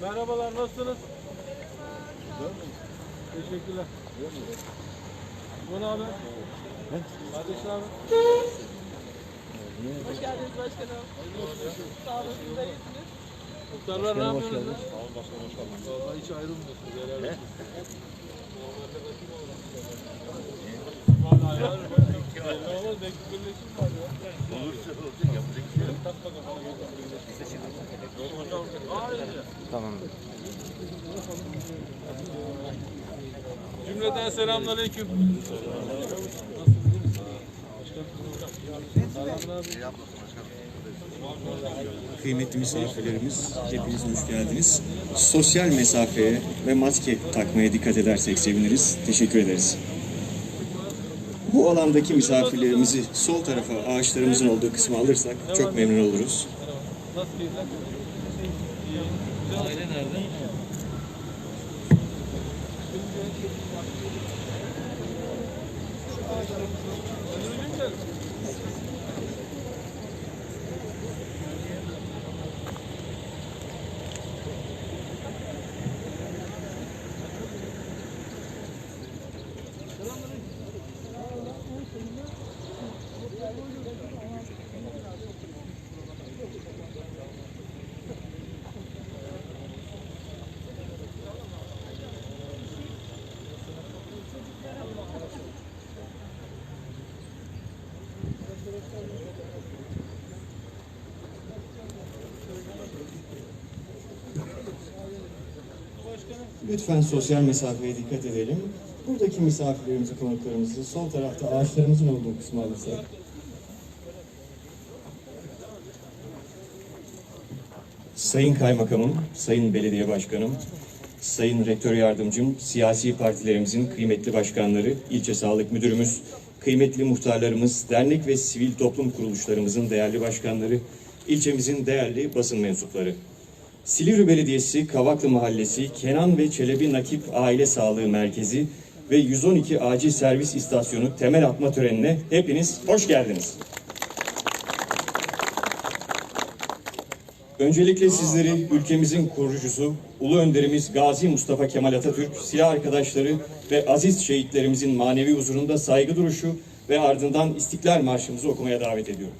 Merhabalar, nasılsınız? Teşekkürler. Bu ne haber? Kardeş haber? Hoş geldiniz başkanım. Sağ olun, siz de iyisiniz. Muhtarlar ne yapıyorsunuz? ya? Sağ olun başkanım, hoş geldiniz. Vallahi hiç ayrılmıyorsunuz. Helal olsun. Vallahi ya. Belli Olursa olacak, yapacak. Cümleten selamünaleyküm. Kıymetli misafirlerimiz, hepiniz hoş geldiniz. Sosyal mesafeye ve maske takmaya dikkat edersek seviniriz. Teşekkür ederiz. Bu alandaki misafirlerimizi sol tarafa ağaçlarımızın olduğu kısma alırsak çok memnun oluruz. Aile nerede? Lütfen sosyal mesafeye dikkat edelim. Buradaki misafirlerimizi, konuklarımızı sol tarafta ağaçlarımızın olduğu kısma alırsak. Sayın Kaymakamım, Sayın Belediye Başkanım, Sayın Rektör Yardımcım, siyasi partilerimizin kıymetli başkanları, ilçe sağlık müdürümüz, kıymetli muhtarlarımız, dernek ve sivil toplum kuruluşlarımızın değerli başkanları, ilçemizin değerli basın mensupları. Silivri Belediyesi Kavaklı Mahallesi Kenan ve Çelebi Nakip Aile Sağlığı Merkezi ve 112 Acil Servis İstasyonu temel atma törenine hepiniz hoş geldiniz. Öncelikle sizleri ülkemizin kurucusu, Ulu Önderimiz Gazi Mustafa Kemal Atatürk, silah arkadaşları ve aziz şehitlerimizin manevi huzurunda saygı duruşu ve ardından İstiklal Marşımızı okumaya davet ediyorum.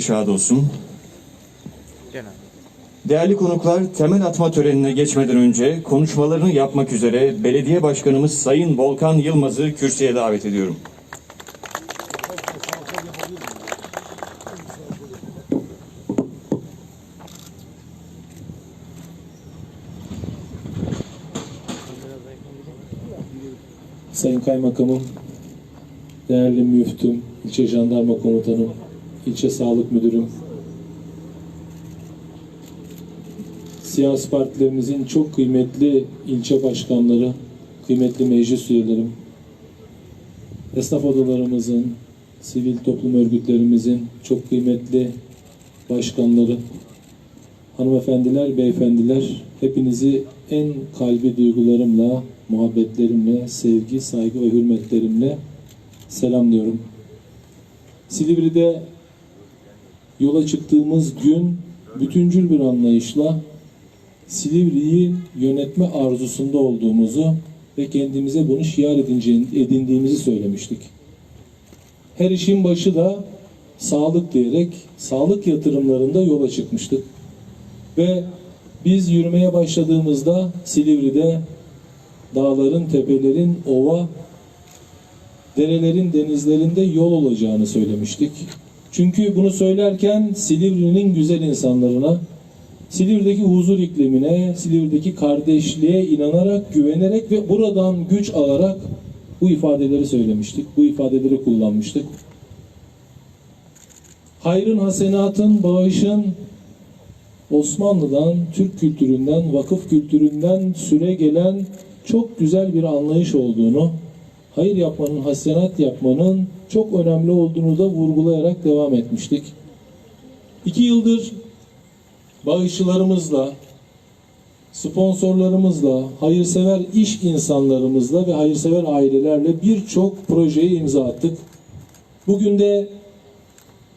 Şad olsun. Değerli konuklar, temel atma törenine geçmeden önce konuşmalarını yapmak üzere Belediye Başkanımız Sayın Volkan Yılmaz'ı kürsüye davet ediyorum. Sayın Kaymakamım, değerli müftüm, ilçe jandarma komutanım, ilçe sağlık müdürüm, siyasi partilerimizin çok kıymetli ilçe başkanları, kıymetli meclis üyelerim, esnaf odalarımızın, sivil toplum örgütlerimizin çok kıymetli başkanları, hanımefendiler, beyefendiler, hepinizi en kalbi duygularımla, muhabbetlerimle, sevgi, saygı ve hürmetlerimle selamlıyorum. Silivri'de yola çıktığımız gün bütüncül bir anlayışla Silivri'yi yönetme arzusunda olduğumuzu ve kendimize bunu şiar edindiğimizi söylemiştik. Her işin başı da sağlık diyerek sağlık yatırımlarında yola çıkmıştık. Ve biz yürümeye başladığımızda Silivri'de dağların, tepelerin, ova, derelerin, denizlerinde yol olacağını söylemiştik. Çünkü bunu söylerken Silivri'nin güzel insanlarına, Silivri'deki huzur iklimine, Silivri'deki kardeşliğe inanarak, güvenerek ve buradan güç alarak bu ifadeleri söylemiştik. Bu ifadeleri kullanmıştık. Hayrın, hasenatın, bağışın Osmanlı'dan, Türk kültüründen, vakıf kültüründen süre gelen çok güzel bir anlayış olduğunu, hayır yapmanın, hasenat yapmanın çok önemli olduğunu da vurgulayarak devam etmiştik. İki yıldır bağışçılarımızla, sponsorlarımızla, hayırsever iş insanlarımızla ve hayırsever ailelerle birçok projeye imza attık. Bugün de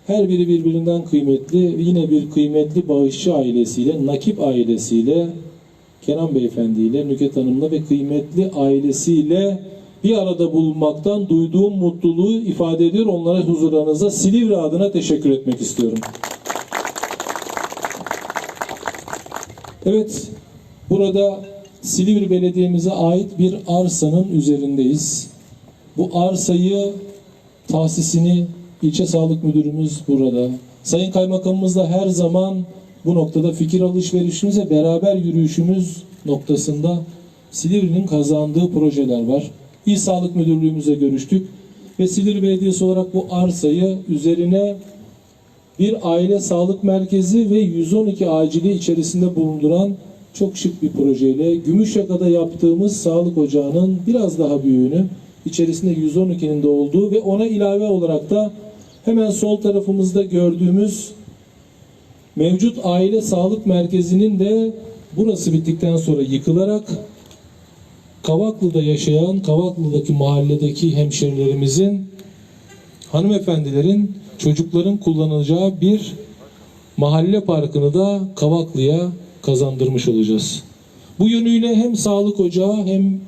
her biri birbirinden kıymetli, yine bir kıymetli bağışçı ailesiyle, Nakip ailesiyle, Kenan Beyefendi ile, Nüket Hanım'la ve kıymetli ailesiyle bir arada bulunmaktan duyduğum mutluluğu ifade ediyor. Onlara huzurlarınıza Silivri adına teşekkür etmek istiyorum. Evet, burada Silivri Belediye'mize ait bir arsanın üzerindeyiz. Bu arsayı tahsisini ilçe sağlık müdürümüz burada. Sayın Kaymakamımız da her zaman bu noktada fikir alışverişimiz ve beraber yürüyüşümüz noktasında Silivri'nin kazandığı projeler var. İl Sağlık Müdürlüğümüze görüştük ve Silivri Belediyesi olarak bu arsayı üzerine bir aile sağlık merkezi ve 112 acili içerisinde bulunduran çok şık bir projeyle Gümüşyaka'da yaptığımız sağlık ocağının biraz daha büyüğünü içerisinde 112'nin de olduğu ve ona ilave olarak da hemen sol tarafımızda gördüğümüz mevcut aile sağlık merkezinin de burası bittikten sonra yıkılarak Kavaklı'da yaşayan, Kavaklı'daki mahalledeki hemşerilerimizin hanımefendilerin çocukların kullanacağı bir mahalle parkını da Kavaklı'ya kazandırmış olacağız. Bu yönüyle hem sağlık ocağı hem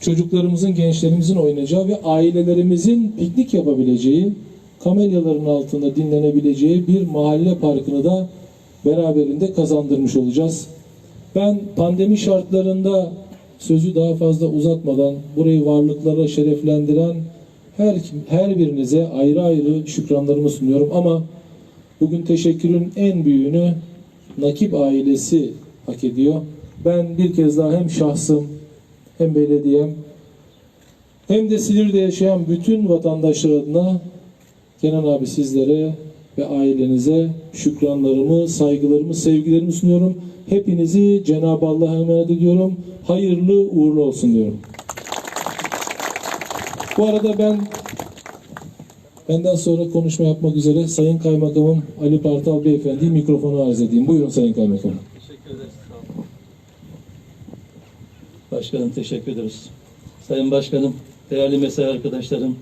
çocuklarımızın, gençlerimizin oynayacağı ve ailelerimizin piknik yapabileceği, kamelyaların altında dinlenebileceği bir mahalle parkını da beraberinde kazandırmış olacağız. Ben pandemi şartlarında sözü daha fazla uzatmadan burayı varlıklara şereflendiren her her birinize ayrı ayrı şükranlarımı sunuyorum ama bugün teşekkürün en büyüğünü Nakip ailesi hak ediyor. Ben bir kez daha hem şahsım hem belediyem hem de Silivri'de yaşayan bütün vatandaşlar adına Kenan abi sizlere ve ailenize şükranlarımı, saygılarımı, sevgilerimi sunuyorum. Hepinizi Cenab-ı Allah'a emanet ediyorum. Hayırlı uğurlu olsun diyorum. Bu arada ben benden sonra konuşma yapmak üzere Sayın Kaymakamım Ali Partal Beyefendi'ye mikrofonu arz edeyim. Buyurun Sayın Kaymakamım. Teşekkür ederiz. Başkanım teşekkür ederiz. Sayın Başkanım, değerli mesai arkadaşlarım,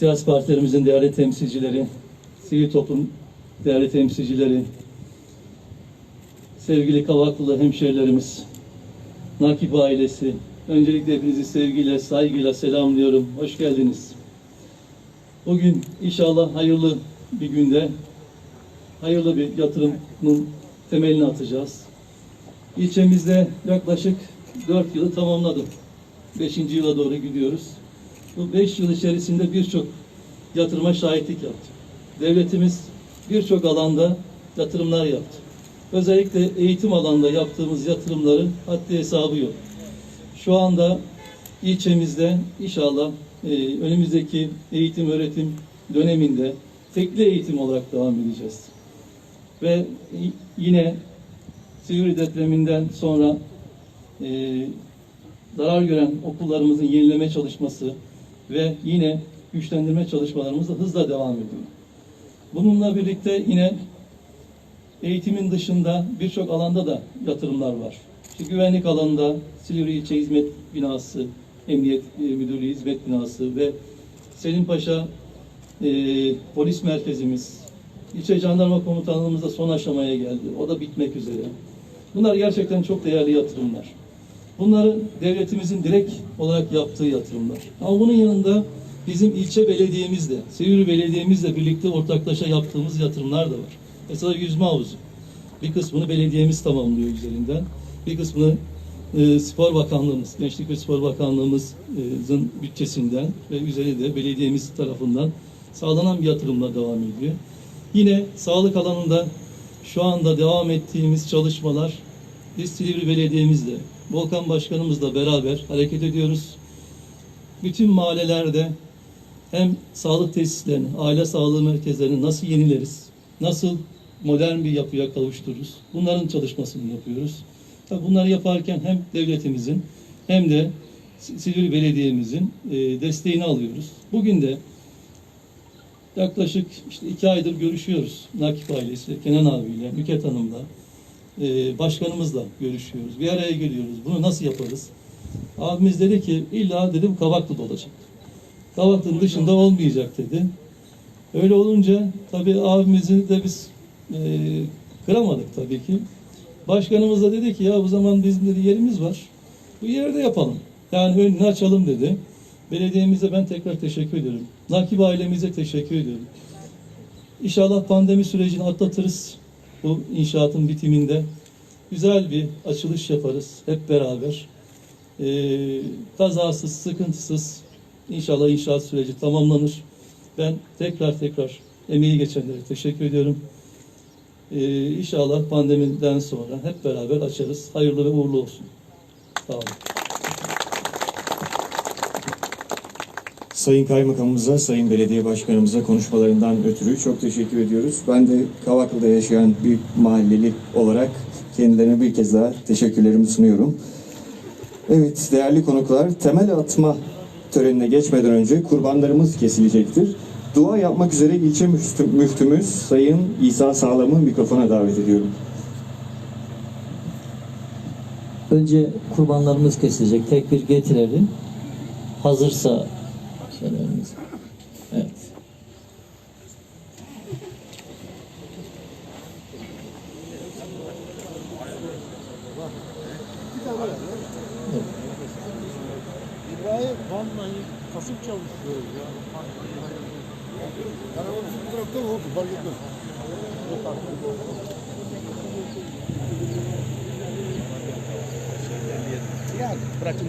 siyasi partilerimizin değerli temsilcileri, sivil toplum değerli temsilcileri, sevgili Kavaklılı hemşehrilerimiz, Nakip ailesi, öncelikle hepinizi sevgiyle, saygıyla selamlıyorum. Hoş geldiniz. Bugün inşallah hayırlı bir günde hayırlı bir yatırımın temelini atacağız. İlçemizde yaklaşık 4 yılı tamamladım. 5. yıla doğru gidiyoruz. Bu 5 yıl içerisinde birçok yatırıma şahitlik yaptık. Devletimiz birçok alanda yatırımlar yaptı. Özellikle eğitim alanında yaptığımız yatırımların haddi hesabı yok. Şu anda ilçemizde inşallah e, önümüzdeki eğitim öğretim döneminde tekli eğitim olarak devam edeceğiz. Ve yine Silivri depreminden sonra e, zarar gören okullarımızın yenileme çalışması ve yine güçlendirme çalışmalarımız da hızla devam ediyor. Bununla birlikte yine eğitimin dışında birçok alanda da yatırımlar var. İşte güvenlik alanında Silivri İlçe Hizmet Binası, Emniyet e, Müdürlüğü Hizmet Binası ve Selim Paşa e, Polis Merkezimiz, İlçe Jandarma Komutanlığımız da son aşamaya geldi. O da bitmek üzere. Bunlar gerçekten çok değerli yatırımlar. Bunları devletimizin direkt olarak yaptığı yatırımlar. Ama bunun yanında bizim ilçe belediyemizle, Silivri Belediye'mizle birlikte ortaklaşa yaptığımız yatırımlar da var. Mesela yüzme havuzu. Bir kısmını belediyemiz tamamlıyor üzerinden. Bir kısmını e, Spor Bakanlığımız, Gençlik ve Spor Bakanlığımızın bütçesinden ve üzeri de belediyemiz tarafından sağlanan bir yatırımla devam ediyor. Yine sağlık alanında şu anda devam ettiğimiz çalışmalar biz Silivri Belediye'mizle, Volkan Başkanımızla beraber hareket ediyoruz. Bütün mahallelerde hem sağlık tesislerini, aile sağlığı merkezlerini nasıl yenileriz, nasıl modern bir yapıya kavuştururuz, bunların çalışmasını yapıyoruz. Tabii bunları yaparken hem devletimizin hem de Silivri Belediye'mizin e, desteğini alıyoruz. Bugün de yaklaşık işte iki aydır görüşüyoruz. Nakip ailesi, Kenan abiyle, Nüket Hanım'la, e, başkanımızla görüşüyoruz. Bir araya geliyoruz. Bunu nasıl yaparız? Abimiz dedi ki illa dedim Kavaklı'da olacak. Kavaklı'nın dışında olmayacak dedi. Öyle olunca tabii abimizi de biz e, kıramadık tabii ki. Başkanımız da dedi ki ya bu zaman bizim dedi yerimiz var. Bu yerde yapalım. Yani önünü açalım dedi. Belediyemize ben tekrar teşekkür ediyorum. Nakip ailemize teşekkür ediyorum. İnşallah pandemi sürecini atlatırız. Bu inşaatın bitiminde. Güzel bir açılış yaparız hep beraber. Ee, kazasız, sıkıntısız inşallah inşaat süreci tamamlanır. Ben tekrar tekrar emeği geçenlere teşekkür ediyorum. Ee, inşallah pandemiden sonra hep beraber açarız. Hayırlı ve uğurlu olsun. Sağ olun. Sayın Kaymakamımıza, Sayın Belediye Başkanımıza konuşmalarından ötürü çok teşekkür ediyoruz. Ben de Kavaklı'da yaşayan bir mahalleli olarak kendilerine bir kez daha teşekkürlerimi sunuyorum. Evet değerli konuklar, temel atma törenine geçmeden önce kurbanlarımız kesilecektir. Dua yapmak üzere ilçe müftü- müftümüz Sayın İsa Sağlam'ı mikrofona davet ediyorum. Önce kurbanlarımız kesilecek. Tekbir getirelim. Hazırsa şeylerimiz. Evet. İbrahim vallahi kasıp çalışıyoruz ya. Karavanın bu tarafta mı olsun fark etmez. Yani bırakın.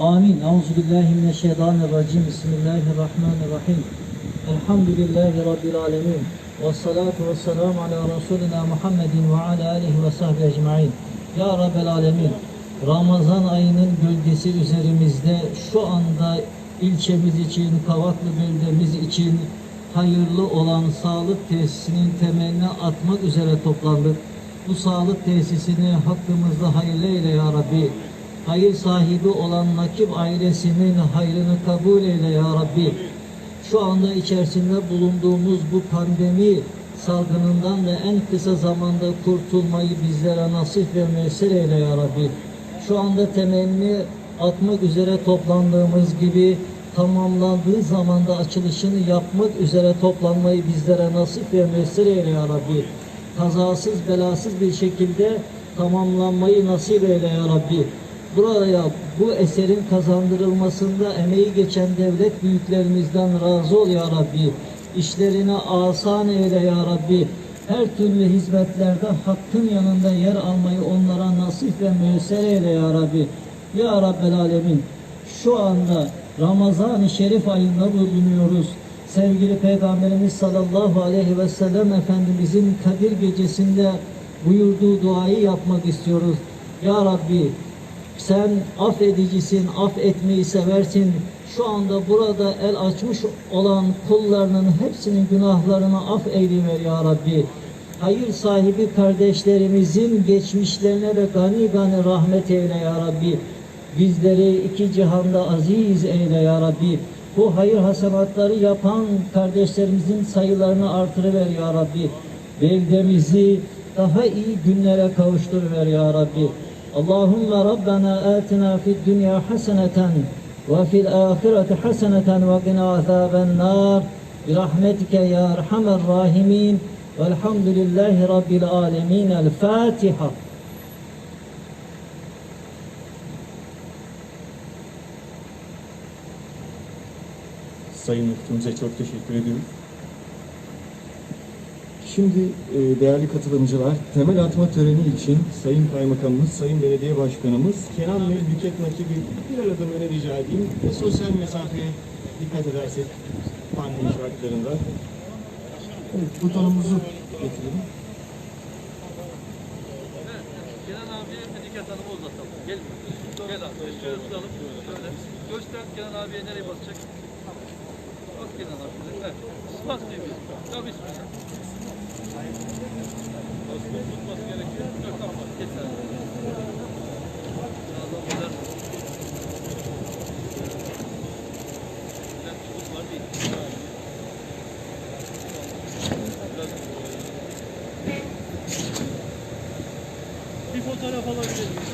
Amin. Euzu billahi mineşşeytanirracim. Bismillahirrahmanirrahim. Elhamdülillahi rabbil alamin. Ves salatu vesselam ala Resulina Muhammedin ve ala alihi ve sahbihi ecmaîn. Ya Rabbel alemin. Ramazan ayının gölgesi üzerimizde şu anda ilçemiz için, Kavaklı beldemiz için hayırlı olan sağlık tesisinin temeline atmak üzere toplandık. Bu sağlık tesisini hakkımızda hayırlı eyle ya Rabbi. Hayır sahibi olan Nakip ailesinin hayrını kabul eyle ya Rabbi. Şu anda içerisinde bulunduğumuz bu pandemi salgınından da en kısa zamanda kurtulmayı bizlere nasip ve müyesser eyle ya Rabbi. Şu anda temenni atmak üzere toplandığımız gibi tamamlandığı zamanda açılışını yapmak üzere toplanmayı bizlere nasip ve müyesser eyle ya Rabbi. Kazasız belasız bir şekilde tamamlanmayı nasip eyle ya Rabbi. Buraya bu eserin kazandırılmasında emeği geçen devlet büyüklerimizden razı ol ya Rabbi. İşlerini asan eyle ya Rabbi. Her türlü hizmetlerde hakkın yanında yer almayı onlara nasip ve müyesser eyle ya Rabbi. Ya Rabbel Alemin şu anda Ramazan-ı Şerif ayında bulunuyoruz. Sevgili Peygamberimiz sallallahu aleyhi ve sellem Efendimizin Kadir gecesinde buyurduğu duayı yapmak istiyoruz. Ya Rabbi sen affedicisin, affetmeyi seversin. Şu anda burada el açmış olan kullarının hepsinin günahlarını af eylever ya Rabbi. Hayır sahibi kardeşlerimizin geçmişlerine de gani gani rahmet eyle ya Rabbi. Bizleri iki cihanda aziz eyle ya Rabbi. Bu hayır hasenatları yapan kardeşlerimizin sayılarını artırıver ya Rabbi. Beldemizi daha iyi günlere kavuşturuver ya Rabbi. اللهم ربنا آتنا في الدنيا حسنة وفي الآخرة حسنة وقنا عذاب النار. برحمتك يا أرحم الراحمين. والحمد لله رب العالمين. الفاتحة. Sayın Müftümüze çok teşekkür ediyorum. Şimdi e, değerli katılımcılar, temel atma töreni için Sayın Kaymakamımız, Sayın Belediye Başkanımız, Kenan ve Büket Nakib'i bir arada böyle rica edeyim ve sosyal mesafeye dikkat edersek pandemi şartlarında. Evet, butonumuzu getirelim. Kenan abiye Mediket Hanım'ı uzatalım. Gel. Gel abi. Şöyle tutalım. Şöyle. Göster Kenan abiye nereye basacak. Bak Kenan abi. Evet. Bas diyor biz. Bir fotoğraf alabilir miyim?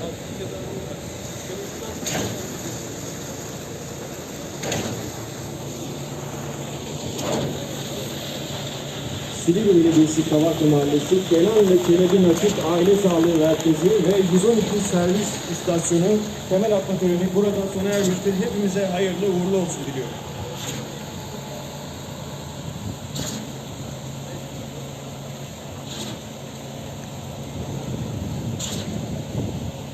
Silivri Belediyesi Kavaklı Mahallesi, Kenan ve Çelebi Nakip Aile Sağlığı Merkezi ve 112 servis istasyonu temel atma töreni burada sona ermiştir. Hepimize hayırlı uğurlu olsun diliyorum.